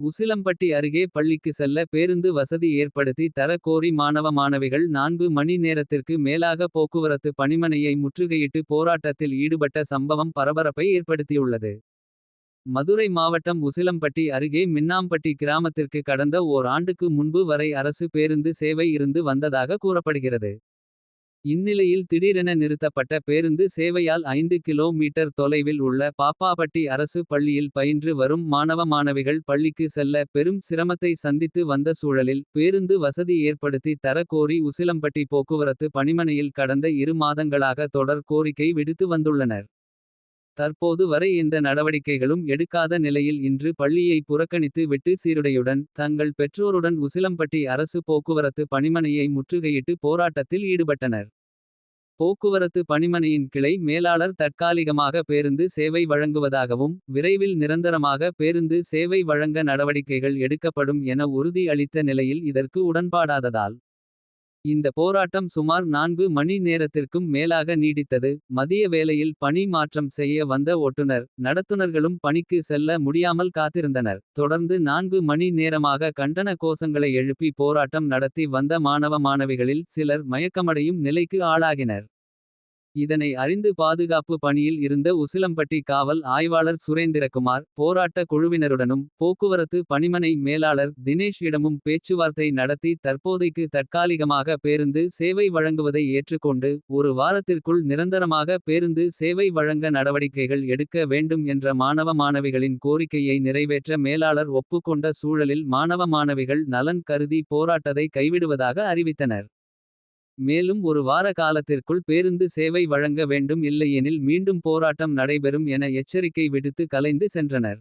உசிலம்பட்டி அருகே பள்ளிக்கு செல்ல பேருந்து வசதி ஏற்படுத்தி தர கோரி மாணவ மாணவிகள் நான்கு மணி நேரத்திற்கு மேலாக போக்குவரத்து பணிமனையை முற்றுகையிட்டு போராட்டத்தில் ஈடுபட்ட சம்பவம் பரபரப்பை ஏற்படுத்தியுள்ளது. மதுரை மாவட்டம் உசிலம்பட்டி அருகே மின்னாம்பட்டி கிராமத்திற்கு கடந்த ஓர் ஆண்டுக்கு முன்பு வரை அரசு பேருந்து சேவை இருந்து வந்ததாக கூறப்படுகிறது. இந்நிலையில் திடீரென நிறுத்தப்பட்ட பேருந்து சேவையால் ஐந்து கிலோ மீட்டர் தொலைவில் உள்ள பாப்பாபட்டி அரசு பள்ளியில் பயின்று வரும் மாணவ மாணவிகள் பள்ளிக்கு செல்ல பெரும் சிரமத்தை சந்தித்து வந்த சூழலில் பேருந்து வசதி ஏற்படுத்தி தர கோரி உசிலம்பட்டி போக்குவரத்து பணிமனையில் கடந்த இரு மாதங்களாக தொடர் கோரிக்கை விடுத்து வந்துள்ளனர். தற்போது வரை எந்த நடவடிக்கைகளும் எடுக்காத நிலையில் இன்று பள்ளியை புறக்கணித்து விட்டு சீருடையுடன். தங்கள் பெற்றோருடன் உசிலம்பட்டி அரசு போக்குவரத்து பணிமனையை முற்றுகையிட்டு போராட்டத்தில் ஈடுபட்டனர். போக்குவரத்து பணிமனையின் கிளை மேலாளர் தற்காலிகமாக பேருந்து சேவை வழங்குவதாகவும். விரைவில் நிரந்தரமாக பேருந்து சேவை வழங்க நடவடிக்கைகள் எடுக்கப்படும் என உறுதி அளித்த நிலையில் இதற்கு உடன்பாடாததால். இந்த போராட்டம் சுமார் நான்கு மணி நேரத்திற்கும் மேலாக நீடித்தது. மதிய வேளையில் பணி மாற்றம் செய்ய வந்த ஓட்டுநர். நடத்துனர்களும் பணிக்கு செல்ல முடியாமல் காத்திருந்தனர். தொடர்ந்து நான்கு மணி நேரமாக கண்டன கோஷங்களை எழுப்பி போராட்டம் நடத்தி வந்த மாணவ மாணவிகளில் சிலர் மயக்கமடையும் நிலைக்கு ஆளாகினர். இதனை அறிந்து பாதுகாப்பு பணியில் இருந்த உசிலம்பட்டி காவல் ஆய்வாளர் சுரேந்திரகுமார். போராட்ட குழுவினருடனும் போக்குவரத்து பணிமனை மேலாளர் தினேஷ் இடமும் பேச்சுவார்த்தை நடத்தி தற்போதைக்கு தற்காலிகமாக பேருந்து சேவை வழங்குவதை ஏற்றுக்கொண்டு. ஒரு வாரத்திற்குள் நிரந்தரமாக பேருந்து சேவை வழங்க நடவடிக்கைகள் எடுக்க வேண்டும் என்ற மாணவ மாணவிகளின் கோரிக்கையை நிறைவேற்ற மேலாளர் ஒப்புக்கொண்ட சூழலில் மாணவ மாணவிகள் நலன் கருதி போராட்டத்தை கைவிடுவதாக அறிவித்தனர். மேலும் ஒரு வார காலத்திற்குள் பேருந்து சேவை வழங்க வேண்டும் இல்லையெனில் மீண்டும் போராட்டம் நடைபெறும் என எச்சரிக்கை விடுத்து கலைந்து சென்றனர்.